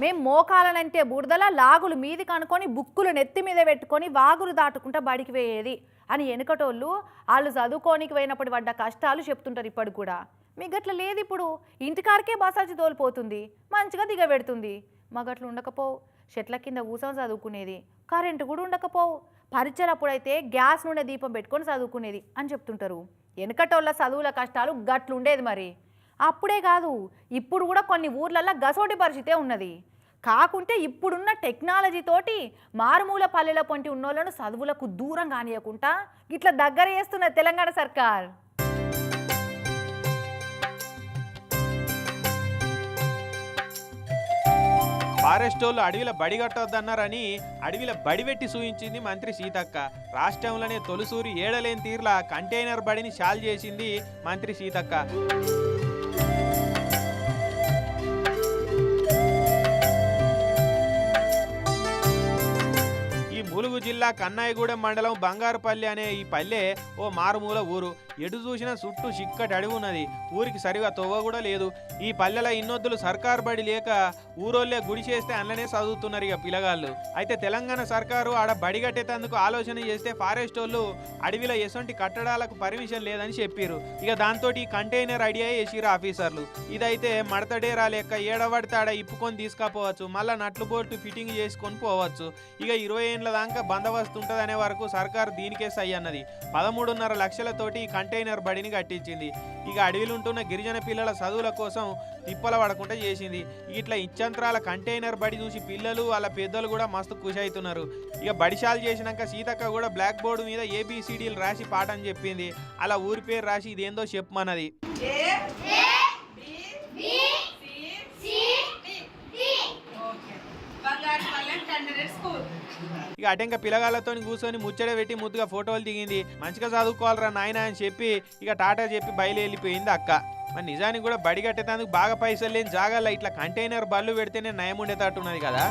మేం మోకాలనంటే బూడిదల లాగులు మీది కనుకొని బుక్కులు నెత్తి మీద పెట్టుకొని వాగులు దాటుకుంటా బడికి పోయేది. అని వెనుకటోళ్ళు వాళ్ళు చదువుకోనికి పోయినప్పుడు పడ్డ కష్టాలు చెప్తుంటారు ఇప్పటికి కూడా. మీకు అట్లా లేదు ఇప్పుడు ఇంటికాడికే బసాచి తోలిపోతుంది మంచిగా దిగబెడుతుంది మగట్లు ఉండకపోవు. చెట్ల కింద ఊసం చదువుకునేది. కరెంటు కూడా ఉండకపోవు. పరీక్షలు గ్యాస్ నుండే దీపం పెట్టుకొని చదువుకునేది అని చెప్తుంటారు. వెనకటోళ్ళ చదువుల కష్టాలు గట్లుండేది మరి. అప్పుడే కాదు ఇప్పుడు కూడా కొన్ని ఊర్లలో గసోటి పరిస్థితే ఉన్నది. కాకుంటే ఇప్పుడున్న టెక్నాలజీ తోటి మారుమూల పల్లెల పొంటి ఉన్నోళ్ళను చదువులకు దూరం కానియకుండా ఇట్లా దగ్గర చేస్తున్న తెలంగాణ సర్కార్. ఫారెస్ట్ వాళ్ళు అడవిలో బడి కట్టొద్దన్నారని అడవిలో బడి పెట్టి సూచించింది మంత్రి సీతక్క. రాష్ట్రంలోనే తొలిసూరి ఏడలేని తీర్ల కంటైనర్ బడిని షాల్ చేసింది మంత్రి సీతక్క. జిల్లా కన్నాయిగూడెం మండలం బంగారుపల్లి అనే ఈ పల్లె ఓ మారుమూల ఊరు. ఎటు చూసినా చుట్టూ చిక్కటి అడవి ఉన్నది. ఊరికి సరిగా తవ్వ కూడా లేదు. ఈ పల్లెల ఇన్నొద్దులు సర్కారు బడి లేక ఊరోళ్ళే గుడి చేస్తే అందులోనే చదువుతున్నారు ఇక పిల్లగాళ్ళు. అయితే తెలంగాణ సర్కారు ఆడ బడి కట్టేటందుకు ఆలోచన చేస్తే ఫారెస్ట్ వాళ్ళు అడవిలో ఎసొంటి కట్టడాలకు పర్మిషన్ లేదని చెప్పారు ఇక దాంతో ఈ కంటైనర్ ఐడియా వేసిరు ఆఫీసర్లు? ఇదైతే మడతడేరా లెక్క ఏడబడితే ఆడ ఇప్పుకొని తీసుకపోవచ్చు. మళ్ళా నట్లు బోల్ట్ ఫిట్టింగ్ చేసుకొని పోవచ్చు. ఇక ఇరవై ఏళ్ళ దాకా బందోబస్తు అనే వరకు సర్కారు దీనికే సై అన్నది. పదమూడున్నర లక్షలతోటి కంటైనర్ బడిని కట్టించింది. ఇక అడవిలుంటున్న గిరిజన పిల్లల చదువుల కోసం తిప్పల పడకుండా చేసింది. ఇట్లా ఇచ్చంత్రాల కంటైనర్ బడి చూసి పిల్లలు వాళ్ళ పెద్దలు కూడా మస్తు ఖుషి అవుతున్నారు ఇక బడిశాలు చేసినాక సీతక్క కూడా బ్లాక్ బోర్డు మీద ఏబిసిడీలు రాసి పాఠం చెప్పింది. అలా ఊరి పేరు రాసి ఇదేందో చెప్పమన్నది. ఇక అటెంక పిల్లగాళ్ళతో కూర్చొని ముచ్చట పెట్టి ముద్దుగా ఫోటోలు దిగింది. మంచిగా చదువుకోవాలరా నాయన అని చెప్పి ఇక టాటా చెప్పి బయలుదేరిపోయింది అక్క. మరి నిజానికి కూడా బడి కట్టేటందుకు బాగా పైసలు లేని జాగాల్లో ఇట్లా కంటైనర్ బళ్ళు పెడితేనే నయం ఉండేటట్టున్నది కదా.